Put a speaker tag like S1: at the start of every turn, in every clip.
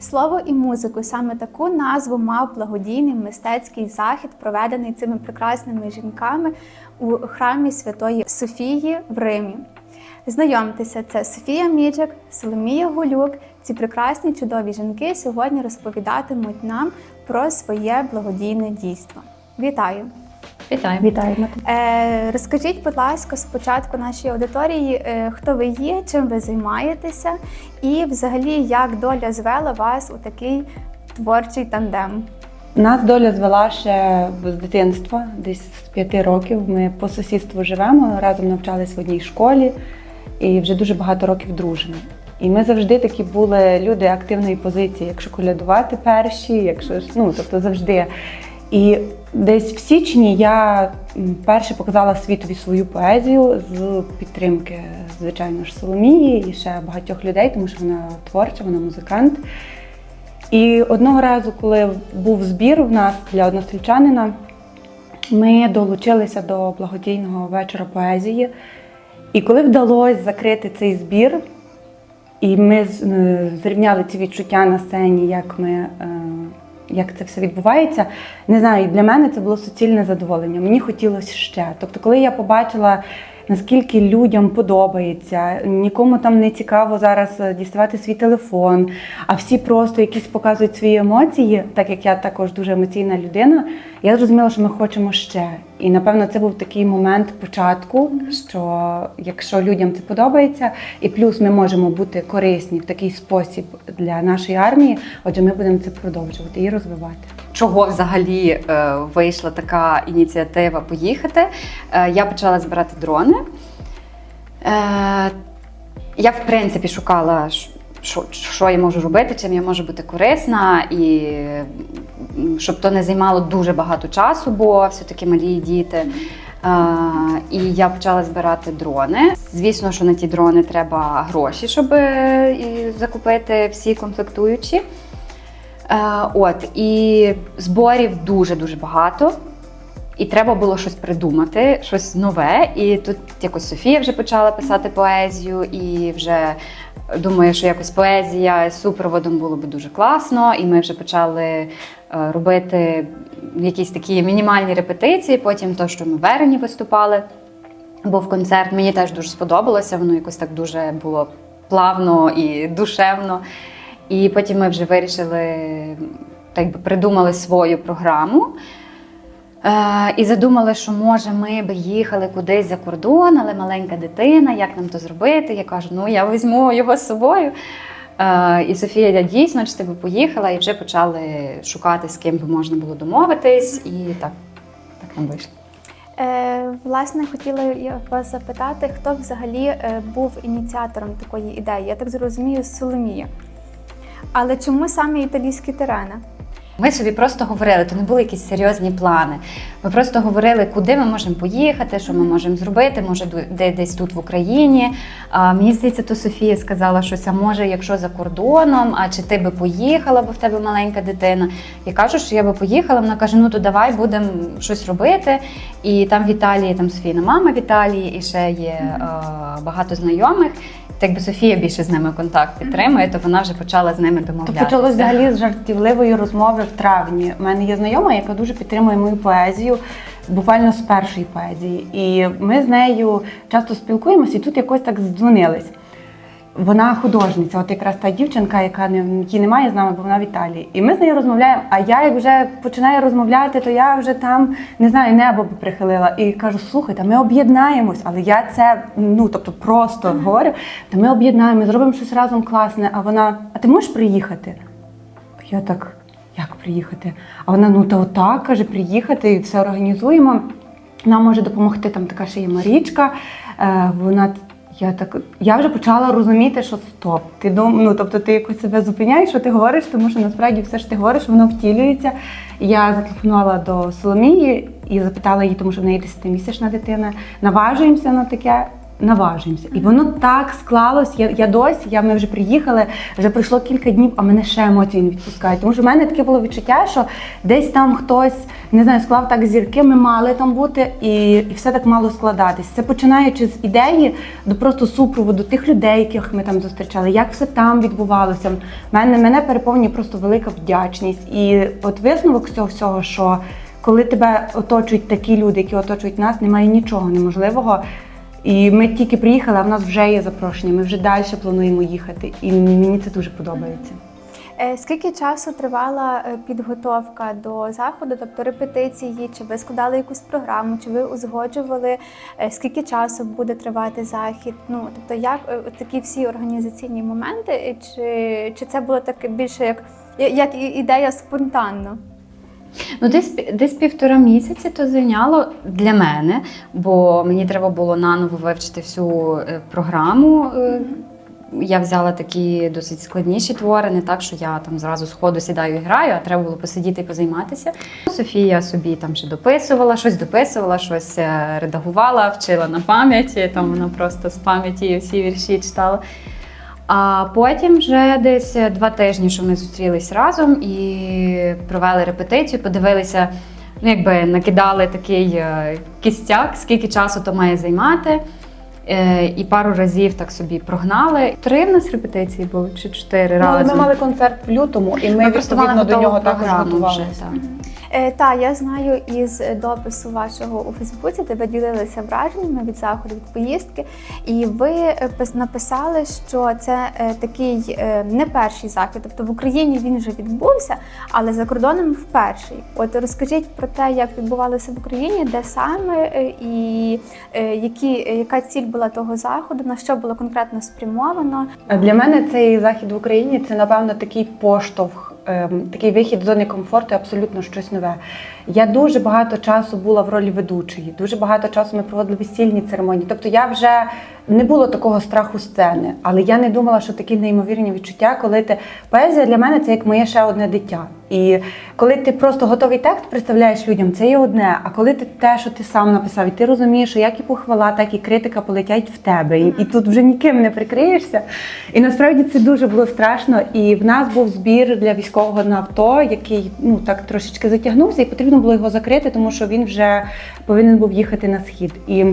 S1: Слово і музику саме таку назву мав благодійний мистецький захід, проведений цими прекрасними жінками у храмі Святої Софії в Римі. Знайомтеся, це Софія Міджик, Соломія Гулюк. Ці прекрасні чудові жінки сьогодні розповідатимуть нам про своє благодійне дійство. Вітаю!
S2: Вітаю.
S3: Вітаємо.
S1: Е, розкажіть, будь ласка, спочатку нашій аудиторії, е, хто ви є, чим ви займаєтеся, і взагалі як доля звела вас у такий творчий тандем.
S3: Нас доля звела ще з дитинства, десь з п'яти років. Ми по сусідству живемо, разом навчались в одній школі і вже дуже багато років дружимо. І ми завжди такі були люди активної позиції, якщо колядувати перші, якщо ж, ну тобто завжди. І десь в січні я м, перше показала світові свою поезію з підтримки, звичайно ж, Соломії і ще багатьох людей, тому що вона творча, вона музикант. І одного разу, коли був збір в нас для односельчанина, ми долучилися до благодійного вечора поезії. І коли вдалося закрити цей збір, і ми е, зрівняли ці відчуття на сцені, як ми. Як це все відбувається, не знаю, для мене це було суцільне задоволення. Мені хотілося ще. Тобто, коли я побачила, наскільки людям подобається, нікому там не цікаво зараз е, діставати свій телефон, а всі просто якісь показують свої емоції, так як я також дуже емоційна людина, я зрозуміла, що ми хочемо ще. І напевно це був такий момент початку, що якщо людям це подобається, і плюс ми можемо бути корисні в такий спосіб для нашої армії, отже, ми будемо це продовжувати і розвивати.
S2: Чого взагалі е, вийшла така ініціатива поїхати? Е, я почала збирати дрони. Е, я, в принципі, шукала, що, що я можу робити, чим я можу бути корисна, і щоб то не займало дуже багато часу, бо все-таки малі діти. Е, і я почала збирати дрони. Звісно, що на ті дрони треба гроші, щоб закупити всі комплектуючі. Е, от, і зборів дуже-дуже багато. І треба було щось придумати, щось нове. І тут якось Софія вже почала писати поезію, і вже думаю, що якось поезія з супроводом було би дуже класно. І ми вже почали е, робити якісь такі мінімальні репетиції. Потім то, що ми в Верені виступали, був концерт. Мені теж дуже сподобалося. Воно якось так дуже було плавно і душевно. І потім ми вже вирішили, так би придумали свою програму. Е, і задумали, що може ми би їхали кудись за кордон, але маленька дитина, як нам то зробити? Я кажу, ну я візьму його з собою. Е, і Софія я дійсно чи ти би поїхала, і вже почали шукати, з ким би можна було домовитись, і так, так нам вийшло.
S1: Е, власне, хотіла я вас запитати, хто взагалі е, був ініціатором такої ідеї? Я так зрозумію, Соломія. Але чому саме італійські терени?
S2: Ми собі просто говорили, то не були якісь серйозні плани. Ми просто говорили, куди ми можемо поїхати, що ми можемо зробити, може де десь тут в Україні. А, мені здається, то Софія сказала щось, а може, якщо за кордоном, а чи ти би поїхала, бо в тебе маленька дитина. Я кажу, що я би поїхала. Вона каже: ну то давай будемо щось робити. І там в Італії, там Софійна мама в Італії, і ще є е, багато знайомих. Так би Софія більше з ними контакт підтримує, то вона вже почала з ними
S3: То
S2: домовлятися.
S3: почалось взагалі з жартівливої розмови в травні. У мене є знайома, яка дуже підтримує мою поезію, буквально з першої поезії. І ми з нею часто спілкуємося, і тут якось так здзвонились. Вона художниця, от якраз та дівчинка, яка не її немає з нами, бо вона в Італії. І ми з нею розмовляємо. А я як вже починаю розмовляти, то я вже там не знаю, небо прихилила. І кажу: слухайте, ми об'єднаємось, але я це ну тобто просто говорю. Та ми об'єднаємо, зробимо щось разом класне. А вона, а ти можеш приїхати? Я так, як приїхати? А вона, ну та отак каже, приїхати і все організуємо. Нам може допомогти там така ще є Марічка. Е, вона я так я вже почала розуміти, що стоп. Ти дум, ну тобто ти якось себе зупиняєш, що ти говориш, тому що насправді все що ти говориш, воно втілюється. Я зателефонувала до Соломії і запитала її, тому що в неї 10-місячна дитина. Наважуємося на таке. Наважимося. І воно так склалось. Я, я досі, я, ми вже приїхали, вже пройшло кілька днів, а мене ще емоції не відпускають. Тому що в мене таке було відчуття, що десь там хтось не знаю, склав так зірки, ми мали там бути, і, і все так мало складатись. Це починаючи з ідеї до просто супроводу тих людей, яких ми там зустрічали, як все там відбувалося. Мене, мене переповнює просто велика вдячність. І от висновок цього всього, що коли тебе оточують такі люди, які оточують нас, немає нічого неможливого. І ми тільки приїхали, а в нас вже є запрошення. Ми вже далі плануємо їхати. І мені це дуже подобається.
S1: Е, Скільки часу тривала е, підготовка до заходу, тобто репетиції? Чи ви складали якусь програму, чи ви узгоджували, е, скільки часу буде тривати захід? Ну тобто, як такі всі організаційні моменти, чи, чи це було таке більше як, як ідея спонтанно?
S2: Ну, десь, десь півтора місяці то зайняло для мене, бо мені треба було наново вивчити всю е, програму. Е, Я взяла такі досить складніші твори, не так, що я там зразу з ходу сідаю і граю, а треба було посидіти і позайматися. Софія собі там ще дописувала, щось дописувала, щось е, редагувала, вчила на пам'яті. Там вона просто з пам'яті всі вірші читала. А потім вже десь два тижні, що ми зустрілись разом і провели репетицію, подивилися, ну якби накидали такий е, кістяк, скільки часу то має займати. Е, І пару разів так собі прогнали. Три в нас репетиції були чи чотири
S3: Ну,
S2: рази.
S3: ми мали концерт в лютому, і ми,
S2: просто
S3: відповідно до нього також готувалися.
S1: Е, та я знаю із допису вашого у Фейсбуці, де ви ділилися враженнями від заходу, від поїздки, і ви е, написали, що це е, такий е, не перший захід, тобто в Україні він вже відбувся, але за кордоном вперше. От розкажіть про те, як відбувалося в Україні, де саме е, і е, які, яка ціль була того заходу, на що було конкретно спрямовано.
S3: Для мене цей захід в Україні це, напевно, такий поштовх, такий вихід з зони комфорту, абсолютно щось нове. Я дуже багато часу була в ролі ведучої, дуже багато часу ми проводили весільні церемонії. Тобто я вже не було такого страху сцени, але я не думала, що такі неймовірні відчуття, коли ти поезія для мене це як моє ще одне дитя. І коли ти просто готовий текст представляєш людям, це є одне. А коли ти те, що ти сам написав, і ти розумієш, що як і похвала, так і критика полетять в тебе, і, і тут вже ніким не прикриєшся. І насправді це дуже було страшно. І в нас був збір для військового на авто, який ну так трошечки затягнувся, і потрібно було його закрити, тому що він вже повинен був їхати на схід. І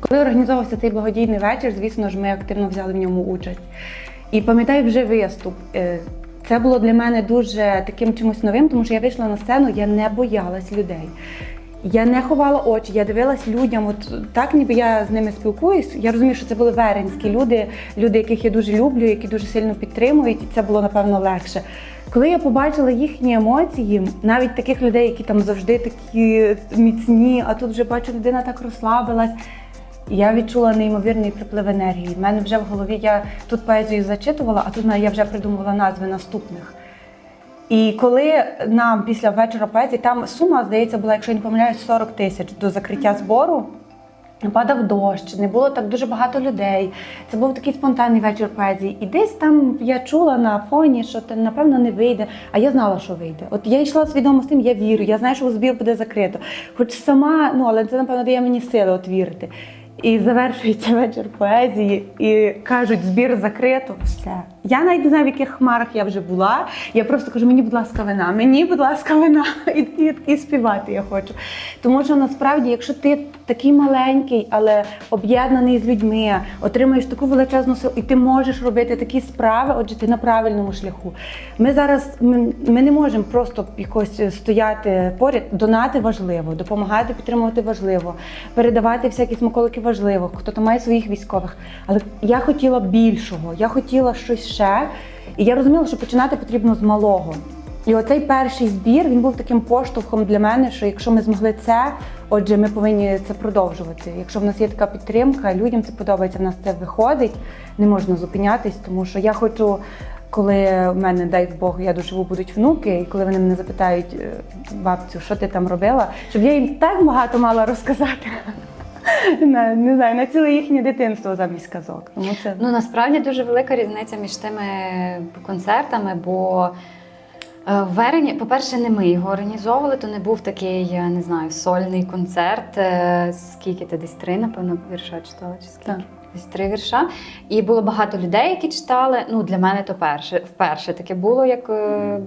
S3: коли організовувався цей благодійний вечір, звісно ж, ми активно взяли в ньому участь. І пам'ятаю вже виступ. Е, Це було для мене дуже таким чимось новим, тому що я вийшла на сцену, я не боялась людей. Я не ховала очі, я дивилась людям, от так ніби я з ними спілкуюсь. Я розумію, що це були веренські люди, люди, яких я дуже люблю, які дуже сильно підтримують, і це було напевно легше. Коли я побачила їхні емоції, навіть таких людей, які там завжди такі міцні, а тут вже бачу, людина так розслабилась. Я відчула неймовірний приплив енергії. У мене вже в голові я тут поезію зачитувала, а тут я вже придумувала назви наступних. І коли нам після вечора поезії, там сума, здається, була, якщо я не помиляюсь, 40 тисяч до закриття збору. Падав дощ, не було так дуже багато людей. Це був такий спонтанний вечір поезії. І десь там я чула на фоні, що це напевно не вийде. А я знала, що вийде. От я йшла свідомо з тим, я вірю, я знаю, що збір буде закрито. Хоч сама, ну але це напевно дає мені сили от вірити. І завершується вечір поезії, і кажуть, збір закрито, все. Я навіть не знаю, в яких хмарах я вже була. Я просто кажу, мені, будь ласка, вина, мені, будь ласка, вина, і, і, і співати я хочу. Тому що насправді, якщо ти такий маленький, але об'єднаний з людьми, отримаєш таку величезну силу, і ти можеш робити такі справи, отже, ти на правильному шляху. Ми зараз ми, ми не можемо просто якось стояти поряд. Донати важливо, допомагати підтримувати важливо, передавати всякі смаколики важливо, хто там має своїх військових. Але я хотіла більшого, я хотіла щось ще. І я розуміла, що починати потрібно з малого. І оцей перший збір він був таким поштовхом для мене, що якщо ми змогли це, отже, ми повинні це продовжувати. Якщо в нас є така підтримка, людям це подобається, в нас це виходить, не можна зупинятись, тому що я хочу, коли в мене, дай Бог, я доживу, будуть внуки, і коли вони мене запитають, «Е, бабцю, що ти там робила, щоб я їм так багато мала розказати. На, не знаю, на ціле їхнє дитинство замість казок. Тому це
S2: Ну насправді дуже велика різниця між тими концертами, бо Е, Верені, по-перше, не ми його організовували, то не був такий, я не знаю, сольний концерт. Е, Скільки ти десь три, напевно, вірша читала? Чи скільки?
S3: Так.
S2: Десь три вірша. І було багато людей, які читали. Ну, для мене то перше, вперше таке було, як е,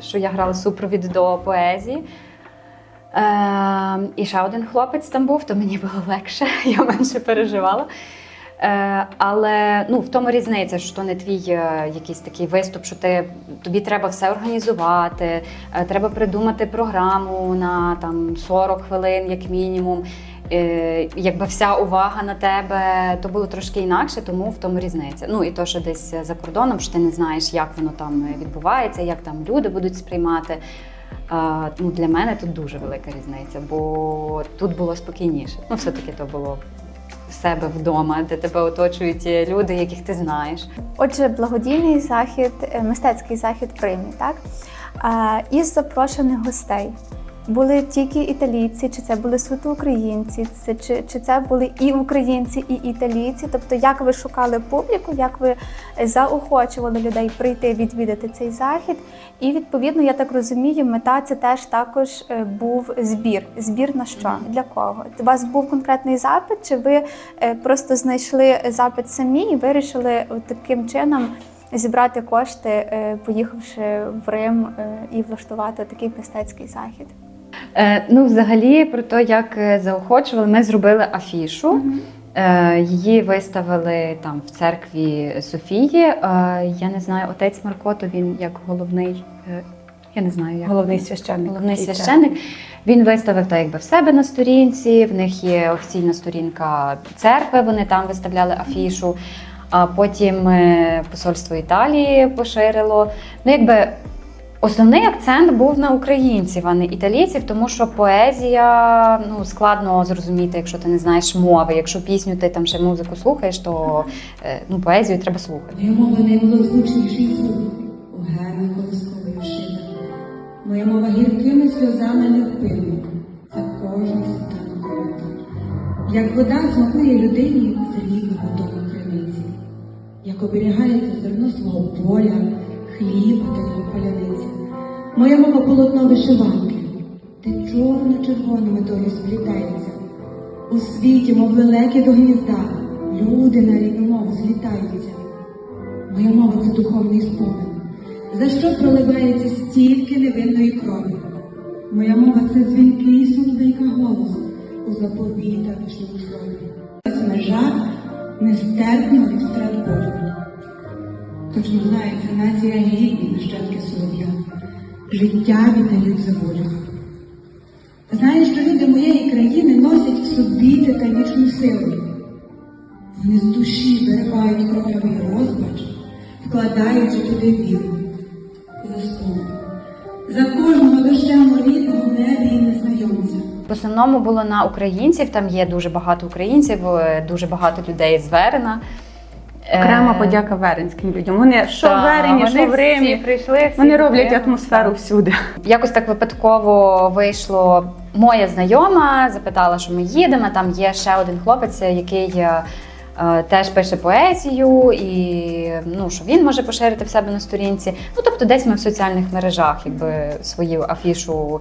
S2: що я грала супровід до поезії. Е, і ще один хлопець там був, то мені було легше, я менше переживала. Е, але ну, в тому різниця, що то не твій е, якийсь такий виступ, що ти, тобі треба все організувати, е, треба придумати програму на там, 40 хвилин, як мінімум. Е, якби вся увага на тебе, то було трошки інакше, тому в тому різниця. Ну і то, що десь за кордоном, що ти не знаєш, як воно там відбувається, як там люди будуть сприймати. Ну, для мене тут дуже велика різниця, бо тут було спокійніше. Ну, все-таки то було в себе вдома, де тебе оточують люди, яких ти знаєш.
S1: Отже, благодійний захід, е, мистецький захід в Римі, так? і запрошених гостей були тільки італійці, чи це були суто українці, це, чи, чи це були і українці, і італійці? Тобто, як ви шукали публіку, як ви заохочували людей прийти відвідати цей захід? І відповідно, я так розумію, мета це теж також е, був збір. Збір на що? Для кого? У вас був конкретний запит, чи ви е, просто знайшли запит самі і вирішили таким чином зібрати кошти, е, поїхавши в Рим е, і влаштувати такий мистецький захід?
S2: Е, ну, взагалі, про те, як е, заохочували, ми зробили афішу. Е, Її виставили там в церкві Софії. Я не знаю, отець Марко, то він як головний, я не знаю, як
S3: Головний священник.
S2: головний священник. Він виставив так, якби в себе на сторінці. В них є офіційна сторінка церкви. Вони там виставляли афішу. А потім посольство Італії поширило. Ну, якби основний акцент був на українців, а не італійців, тому що поезія ну складно зрозуміти, якщо ти не знаєш мови. Якщо пісню ти там ще музику слухаєш, то е, ну поезію треба слухати.
S4: Моя мова наймилозвучніший звук у гарно колискової вшита. Моя мова гіркими сльозами не впинна, за кожний світанок. Як вода смакує людині за лівого тому криниці, як оберігається зерно свого поля, хліба та його паляниці. Моя мова полотно вишиванки, де чорно-червоними долі сплітаються. У світі, мов лелеки до гнізда, люди на рідну мову злітаються. Моя мова це духовний спомин, за що проливається стільки невинної крові. Моя мова це дзвінкий соловейка голос у заповіта вічному слові. Це межа нестерпного від втрат болю. Точно знає, це нація гідні нащадки солов'я. Життя віддають за волю. Знаю, що люди моєї країни носять в собі титанічну силу. Вони з душі виривають кровавий розпач, вкладаючи туди віру. За слово. За кожного дощему рідного небі і незнайомця.
S2: В основному було на українців. Там є дуже багато українців, е, дуже багато людей з Верена.
S3: Окрема
S2: Е,
S3: подяка веренським людям. Вони що в Верені, що в Римі.
S2: прийшли, всі
S3: Вони роблять
S2: підтримали.
S3: атмосферу всюди.
S2: Якось так випадково вийшло. Моя знайома запитала, що ми їдемо. Там є ще один хлопець, який е, е, теж пише поезію, і ну, що він може поширити в себе на сторінці. Ну, тобто, десь ми в соціальних мережах якби, свою афішу.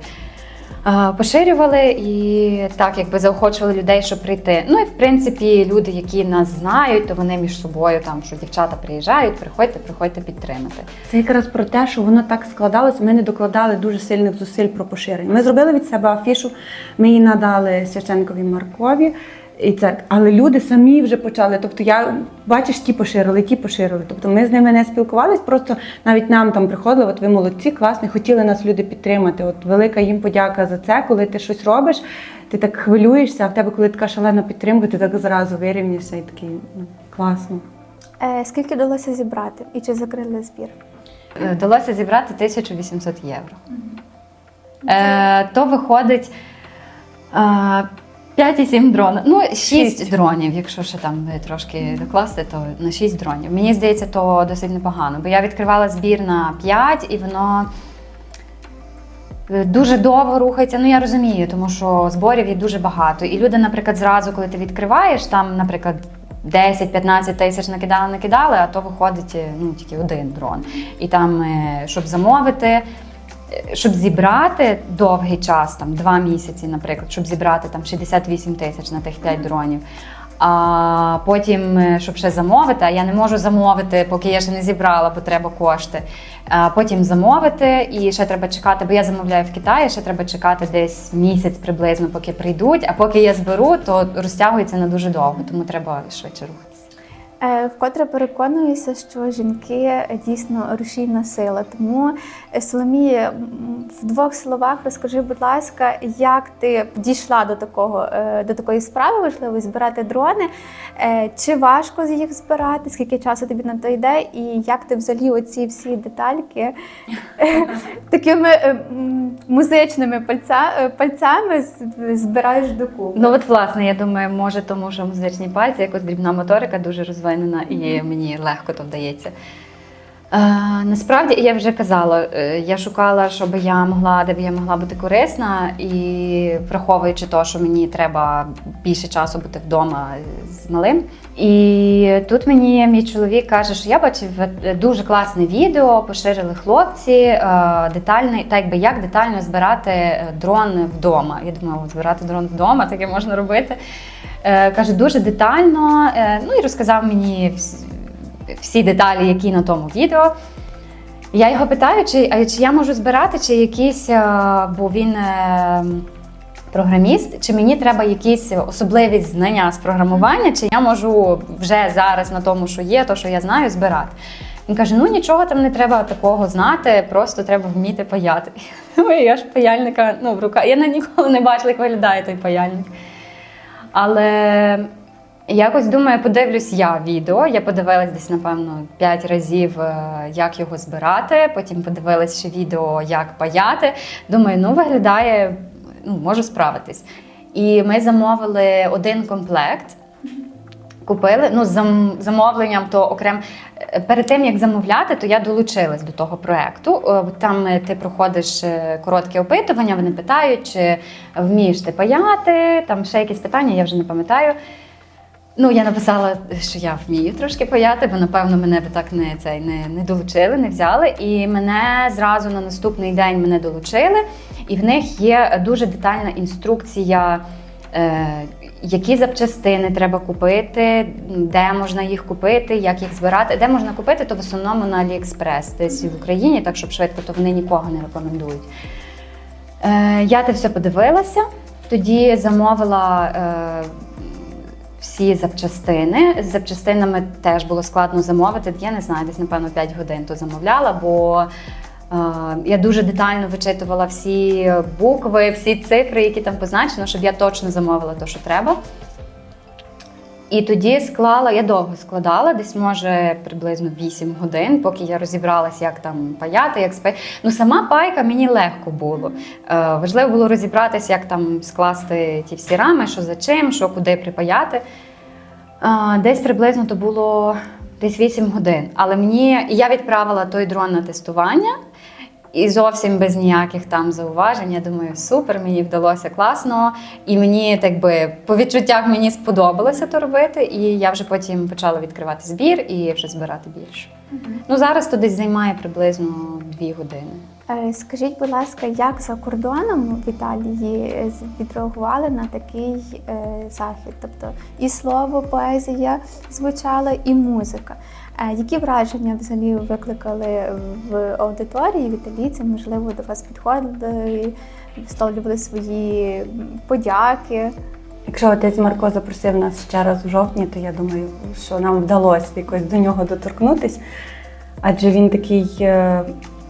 S2: Поширювали і так, якби заохочували людей, щоб прийти. Ну і в принципі, люди, які нас знають, то вони між собою там, що дівчата приїжджають, приходьте, приходьте підтримати.
S3: Це якраз про те, що воно так складалось. Ми не докладали дуже сильних зусиль про поширення. Ми зробили від себе афішу, ми її надали священникові Маркові. І це, але люди самі вже почали. Тобто, я бачиш, ті поширили, ті поширили. Тобто ми з ними не спілкувались, просто навіть нам там приходили, от ви молодці, класні, хотіли нас люди підтримати. От велика їм подяка за це, коли ти щось робиш, ти так хвилюєшся, а в тебе, коли така шалена підтримка, ти так зразу вирівнявся і такий ну, класно.
S1: Е, скільки вдалося зібрати і чи закрили збір?
S2: Е, Вдалося зібрати 1800 євро. Е, то виходить е, 5,7 дрона. Ну, 6,
S3: Шість.
S2: дронів, якщо ще там трошки докласти, то на 6 дронів. Мені здається, то досить непогано. Бо я відкривала збір на 5 і воно. е, Дуже довго рухається, ну я розумію, тому що зборів є дуже багато. І люди, наприклад, зразу, коли ти відкриваєш, там, наприклад, 10-15 тисяч накидали, накидали, а то виходить е, ну, тільки один дрон. І там, е, щоб замовити, щоб зібрати довгий час, там два місяці, наприклад, щоб зібрати там 68 тисяч на тих 5 дронів. А потім, е, щоб ще замовити, а я не можу замовити, поки я ще не зібрала, бо треба кошти. А потім замовити, і ще треба чекати, бо я замовляю в Китаї, ще треба чекати десь місяць приблизно, поки прийдуть. А поки я зберу, то розтягується на дуже довго, тому треба швидше рухатися.
S1: Е, Вкотре переконуюся, що жінки е, дійсно рушійна сила. Тому Соломія, в двох словах розкажи, будь ласка, як ти дійшла до такого е, до такої справи важливої збирати дрони? Е, Чи важко їх збирати? Скільки часу тобі на то йде? І як ти взагалі оці всі детальки такими е, музичними пальцями збираєш докупи?
S2: Ну от власне, я думаю, може, тому що музичні пальці, якось дрібна моторика дуже розвинена, і мені легко то вдається. Е, насправді я вже казала, е, я шукала, щоб я могла, де б я могла бути корисна, і враховуючи те, що мені треба більше часу бути вдома з малим. І тут мені мій чоловік каже, що я бачив е, дуже класне відео, поширили хлопці, детальний, так якби як детально збирати дрон вдома. Я думаю, от збирати дрон вдома, таке можна робити. Каже, дуже детально. Ну і розказав мені всі деталі, які на тому відео. Я його питаю, чи, чи я можу збирати, чи якісь, е, бо він е, програміст, чи мені треба якісь особливі знання з програмування, чи я можу вже зараз на тому, що є, то, що я знаю, збирати. Він каже: ну нічого там не треба такого знати, просто треба вміти паяти. Я ж паяльника ну, в руках. Я на ніколи не бачила, як виглядає той паяльник. Але якось думаю, подивлюсь я відео. Я подивилась десь, напевно, 5 разів, е, як його збирати. Потім подивилась ще відео, як паяти. Думаю, ну виглядає, ну, можу справитись. І ми замовили один комплект. Купили ну з замовленням, то окрем е, перед тим як замовляти, то я долучилась до того проекту. Е, Там ти проходиш коротке опитування, вони питають, чи вмієш ти паяти, там ще якісь питання, я вже не пам'ятаю. Ну, я написала, що я вмію трошки паяти, бо напевно мене би так не, цей, не, не долучили, не взяли. І мене зразу на наступний день мене долучили, і в них є дуже детальна інструкція. Е, які запчастини треба купити, де можна їх купити, як їх збирати. Де можна купити, то в основному на AliExpress, десь в Україні, так щоб швидко, то вони нікого не рекомендують. Е, я те все подивилася, тоді замовила е, всі запчастини. З запчастинами теж було складно замовити. Я не знаю, десь, напевно, 5 годин то замовляла, бо е, я дуже детально вичитувала всі букви, всі цифри, які там позначено, щоб я точно замовила те, що треба. І тоді склала, я довго складала, десь може приблизно 8 годин, поки я розібралася, як там паяти, як спи. Ну сама пайка мені легко було. Е, важливо було розібратися, як там скласти ті всі рами, що за чим, що куди припаяти. Десь приблизно то було десь 8 годин. Але мені я відправила той дрон на тестування. І зовсім без ніяких там зауважень. Я думаю, супер, мені вдалося класно. І мені так би по відчуттях мені сподобалося то робити. І я вже потім почала відкривати збір і вже збирати більше. Ну зараз то десь займає приблизно дві години.
S1: Е, Скажіть, будь ласка, як за кордоном в Італії е, відреагували на такий е, захід? Тобто і слово, поезія звучала, і музика. Які враження взагалі викликали в аудиторії? В італійці, можливо, до вас підходили, висловлювали свої подяки.
S3: Якщо отець Марко запросив нас ще раз в жовтні, то я думаю, що нам вдалося якось до нього доторкнутись. Адже він такий,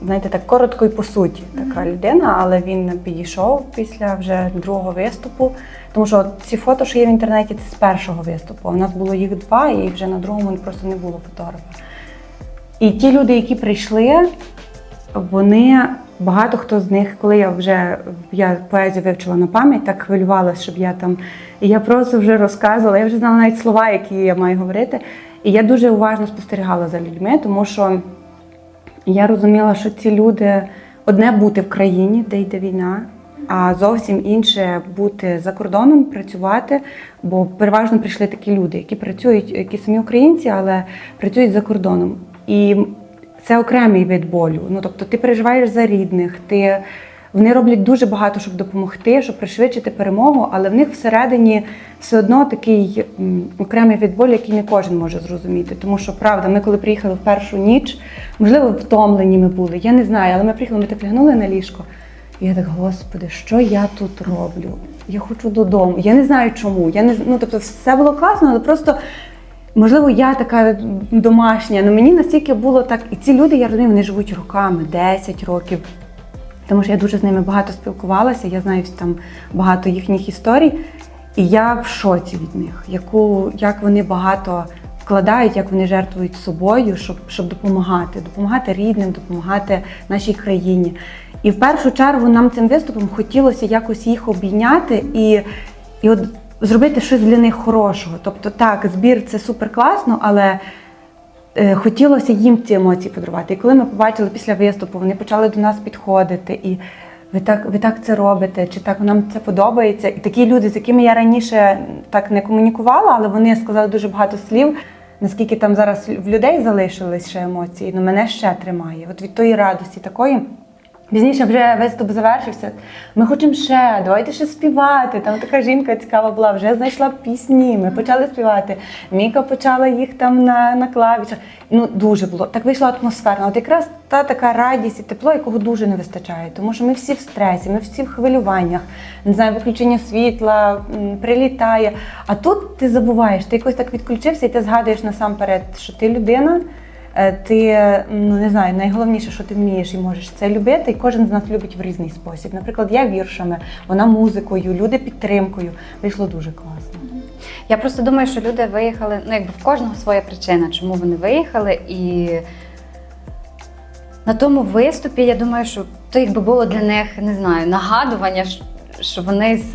S3: знаєте, так коротко і по суті, така людина, але він підійшов після вже другого виступу. Тому що ці фото, що є в інтернеті, це з першого виступу. У нас було їх два, і вже на другому просто не було фотографа. І ті люди, які прийшли, вони багато хто з них, коли я вже я поезію вивчила на пам'ять, так хвилювалася, щоб я там. І я просто вже розказувала, я вже знала навіть слова, які я маю говорити. І я дуже уважно спостерігала за людьми, тому що я розуміла, що ці люди одне бути в країні, де йде війна, а зовсім інше бути за кордоном, працювати. Бо переважно прийшли такі люди, які працюють, які самі українці, але працюють за кордоном. І це окремий вид болю. Ну тобто ти переживаєш за рідних, ти. Вони роблять дуже багато, щоб допомогти, щоб пришвидшити перемогу, але в них всередині все одно такий окремий відболь, який не кожен може зрозуміти. Тому що правда, ми коли приїхали в першу ніч, можливо, втомлені ми були. Я не знаю, але ми приїхали, ми так лягнули на ліжко. І я так, господи, що я тут роблю? Я хочу додому. Я не знаю чому. Я не ну, тобто, все було класно, але просто. Можливо, я така домашня, але мені настільки було так. І ці люди, я розумію, вони живуть роками, 10 років. Тому що я дуже з ними багато спілкувалася, я знаю там багато їхніх історій. І я в шоці від них, яку, як вони багато вкладають, як вони жертвують собою, щоб, щоб допомагати, допомагати рідним, допомагати нашій країні. І в першу чергу нам цим виступом хотілося якось їх обійняти і, і от зробити щось для них хорошого. Тобто, так, збір це супер класно, але хотілося їм ці емоції подарувати. І коли ми побачили після виступу, вони почали до нас підходити і. Ви так, ви так це робите, чи так нам це подобається? І такі люди, з якими я раніше так не комунікувала, але вони сказали дуже багато слів. Наскільки там зараз в людей залишились ще емоції, ну мене ще тримає. От від тої радості такої. Пізніше вже виступ завершився. Ми хочемо ще, давайте ще співати. Там така жінка цікава була, вже знайшла пісні. Ми почали співати. Міка почала їх там на, на клавішах. Ну дуже було. Так вийшла атмосферно. От якраз та така радість і тепло, якого дуже не вистачає. Тому що ми всі в стресі, ми всі в хвилюваннях. Не знаю, виключення світла, прилітає. А тут ти забуваєш, ти якось так відключився, і ти згадуєш насамперед, що ти людина. Е, Ти ну не знаю, найголовніше, що ти вмієш і можеш це любити, і кожен з нас любить в різний спосіб. Наприклад, я віршами, вона музикою, люди підтримкою. Вийшло дуже класно.
S2: Я просто думаю, що люди виїхали, ну якби в кожного своя причина, чому вони виїхали. І на тому виступі, я думаю, що то якби було для них, не знаю, нагадування, що- вони з,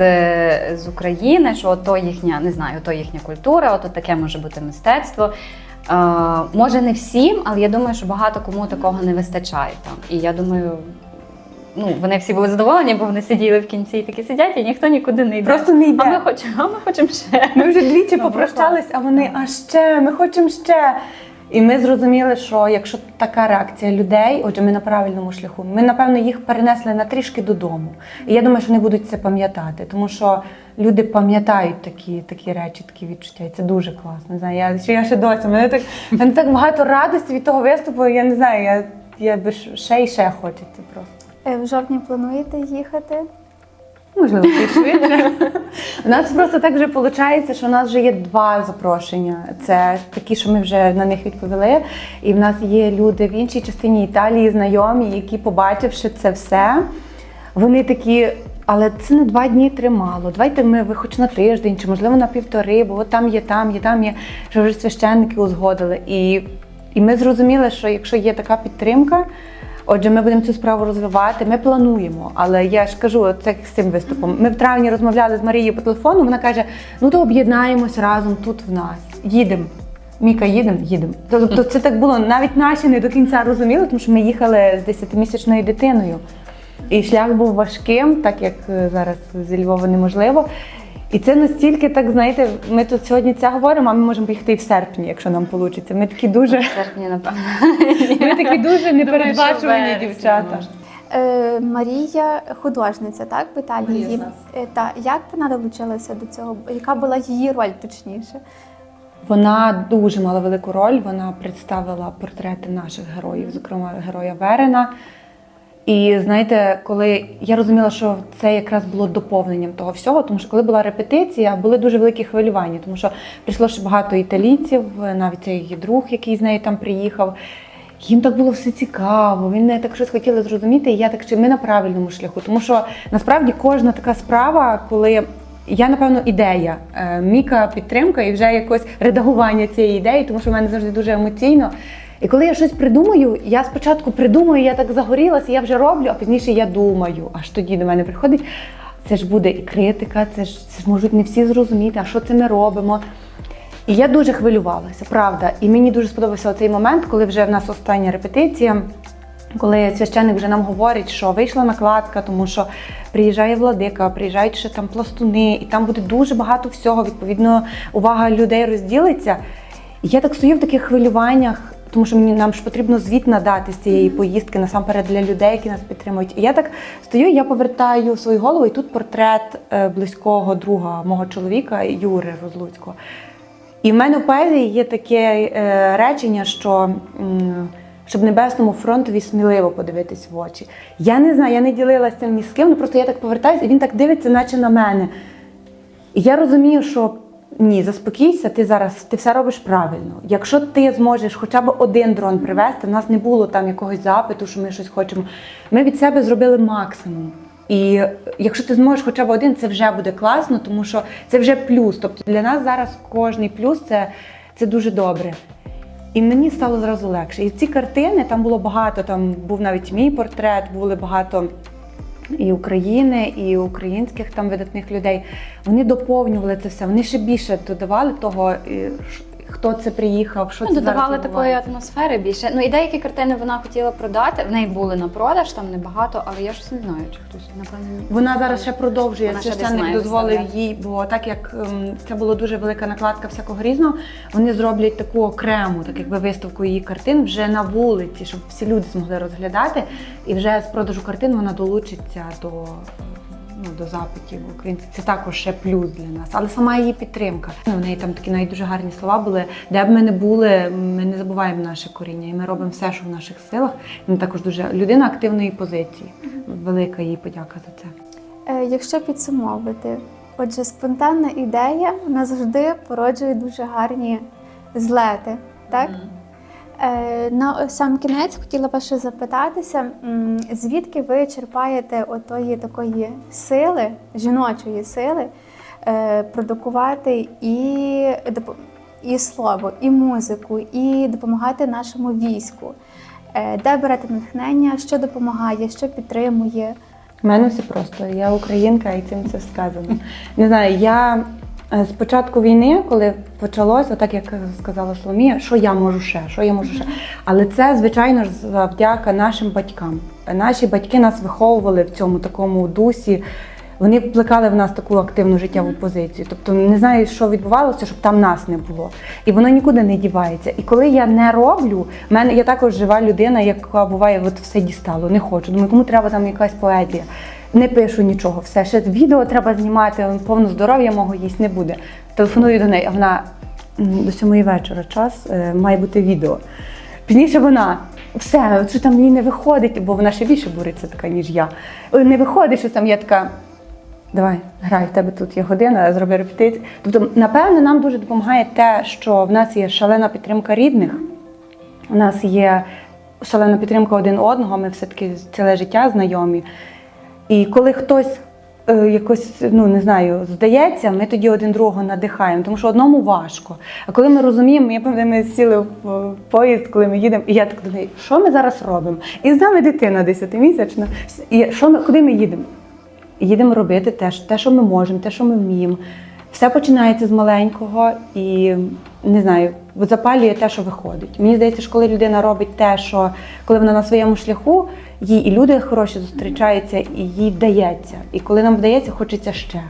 S2: з України, що ото їхня, не знаю, ото їхня культура, ото таке може бути мистецтво. Е, може не всім, але я думаю, що багато кому такого не вистачає там. І я думаю, ну вони всі були задоволені, бо вони сиділи в кінці і такі сидять, і ніхто нікуди не йде.
S3: Просто не йде.
S2: А ми хочемо, а ми хочемо ще.
S3: Ми вже двічі
S2: Ну,
S3: попрощались, а вони а ще, ми хочемо ще. І ми зрозуміли, що якщо така реакція людей, отже, ми на правильному шляху, ми напевно їх перенесли на трішки додому. І я думаю, що вони будуть це пам'ятати, тому що люди пам'ятають такі, такі речі, такі відчуття. І це дуже класно. Не знаю, я, що я ще досі. Мене так, мене так багато радості від того виступу. Я не знаю, я, я би ще і ще хочеться просто.
S1: Е, В жовтні плануєте їхати?
S3: Можливо, швидше. У нас просто так вже виходить, що у нас вже є два запрошення. Це такі, що ми вже на них відповіли. І в нас є люди в іншій частині Італії, знайомі, які, побачивши це все, вони такі. Але це не два дні тримало. Давайте ми ви хоч на тиждень, чи можливо на півтори, бо от там є, там є, там є, що вже священники узгодили. І, і ми зрозуміли, що якщо є така підтримка, Отже, ми будемо цю справу розвивати. Ми плануємо, але я ж кажу, це з цим виступом. Ми в травні розмовляли з Марією по телефону. Вона каже: ну то об'єднаємось разом тут в нас. Їдемо. Міка, їдемо, їдемо. Тобто це так було. Навіть наші не до кінця розуміли, тому що ми їхали з 10-місячною дитиною. І шлях був важким, так як е, зараз зі Львова неможливо. І це настільки, так знаєте, ми тут сьогодні це говоримо, а ми можемо поїхати і в серпні, якщо нам вийде. Ми такі дуже,
S2: В серпні, напевно.
S3: ми такі дуже непередбачувані дівчата.
S1: Е, Марія художниця, так, в Італії? Е, Та як вона долучилася до цього? Яка була її роль точніше?
S3: Вона дуже мала велику роль. Вона представила портрети наших героїв, зокрема героя Верена. І знаєте, коли я розуміла, що це якраз було доповненням того всього, тому що коли була репетиція, були дуже великі хвилювання, тому що прийшло ще багато італійців, навіть цей її друг, який з нею там приїхав. Їм так було все цікаво, вони так щось хотіли зрозуміти, і я так чи ми на правильному шляху. Тому що насправді кожна така справа, коли я, напевно, ідея, е, Міка підтримка і вже якось редагування цієї ідеї, тому що в мене завжди дуже емоційно. І коли я щось придумаю, я спочатку придумаю, я так загорілася, я вже роблю, а пізніше я думаю. Аж тоді до мене приходить. Це ж буде і критика, це ж, це можуть не всі зрозуміти, а що це ми робимо. І я дуже хвилювалася, правда. І мені дуже сподобався цей момент, коли вже в нас остання репетиція. Коли священник вже нам говорить, що вийшла накладка, тому що приїжджає владика, приїжджають ще там пластуни, і там буде дуже багато всього. Відповідно, увага людей розділиться. І я так стою в таких хвилюваннях, тому що мені нам ж потрібно звіт надати з цієї поїздки насамперед для людей, які нас підтримують. І я так стою, я повертаю свою голову, і тут портрет е, близького друга мого чоловіка Юри Розлуцького. І в мене в поезії є таке е, речення, що щоб небесному фронтові сміливо подивитись в очі. Я не знаю, я не ділилася цим ні з ким, ну просто я так повертаюся, і він так дивиться, наче на мене. І я розумію, що ні, заспокійся, ти зараз ти все робиш правильно. Якщо ти зможеш хоча б один дрон привезти, в нас не було там якогось запиту, що ми щось хочемо. Ми від себе зробили максимум. І якщо ти зможеш хоча б один, це вже буде класно, тому що це вже плюс. Тобто для нас зараз кожний плюс це, це дуже добре. І мені стало зразу легше. І ці картини там було багато. Там був навіть мій портрет, були багато і України, і українських там видатних людей. Вони доповнювали це все. Вони ще більше додавали того, хто це приїхав, що
S2: Ну,
S3: це
S2: додавали такої атмосфери більше. Ну і деякі картини вона хотіла продати. В неї були на продаж, там небагато, але я щось не знаю, чи хтось напевно.
S3: Вона зараз ще продовжує.
S2: Вона
S3: Священник дозволив
S2: виставляти.
S3: їй, бо так як ем, це була дуже велика накладка всякого різного, вони зроблять таку окрему, так якби виставку її картин вже на вулиці, щоб всі люди змогли розглядати. І вже з продажу картин вона долучиться до. Ну, до запитів українців. Це також ще плюс для нас, але сама її підтримка. Ну, в неї там такі навіть дуже гарні слова були. Де б ми не були, ми не забуваємо наше коріння, і ми робимо все, що в наших силах. Вона також дуже людина активної позиції. Велика їй подяка за це.
S1: Е, Якщо підсумовувати, отже, спонтанна ідея вона завжди породжує дуже гарні злети, так? Е, На сам кінець хотіла вас ще запитатися, звідки ви черпаєте отої такої сили, жіночої сили, е, продукувати і, і слово, і музику, і допомагати нашому війську? Е, Де берете натхнення, що допомагає, що підтримує?
S3: У мене все просто. Я українка і цим це сказано. Не знаю, я з початку війни, коли почалось, отак як сказала Соломія, що я можу ще, що я можу ще. Але це, звичайно ж, завдяка нашим батькам. Наші батьки нас виховували в цьому такому дусі. Вони вплекали в нас таку активну життєву позицію. Тобто не знаю, що відбувалося, щоб там нас не було. І воно нікуди не дівається. І коли я не роблю, в мене я також жива людина, яка буває, от все дістало, не хочу. Думаю, кому треба там якась поезія. Не пишу нічого, все ще відео треба знімати, повно здоров'я мого їсть не буде. Телефоную до неї, а вона до сьомої вечора час е, має бути відео. Пізніше вона все, що там мені не виходить, бо вона ще більше буриться така, ніж я. Не виходить, що там я така. Давай, грай, в тебе тут є година, зроби репетицію. Тобто, напевно, нам дуже допомагає те, що в нас є шалена підтримка рідних, у нас є шалена підтримка один одного, ми все-таки ціле життя знайомі. І коли хтось е, якось, ну не знаю, здається, ми тоді один другого надихаємо, тому що одному важко. А коли ми розуміємо, я пам'ятаю, ми сіли в поїзд, коли ми їдемо, і я так думаю, що ми зараз робимо? І з нами дитина 10-місячна. І що ми, куди ми їдемо? їдемо робити те, те, що ми можемо, те, що ми вміємо. Все починається з маленького і не знаю, запалює те, що виходить. Мені здається, що коли людина робить те, що коли вона на своєму шляху, їй і люди хороші зустрічаються, і їй вдається. І коли нам вдається, хочеться ще.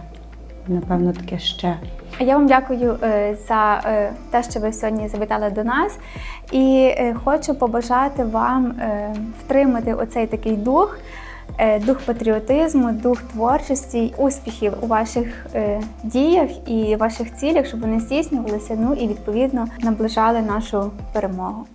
S3: Напевно, таке ще.
S1: Я вам дякую е, за е, те, що ви сьогодні завітали до нас, і е, хочу побажати вам втримати оцей такий дух, дух патріотизму, дух творчості, успіхів у ваших е, діях і ваших цілях, щоб вони здійснювалися. Ну і відповідно наближали нашу перемогу.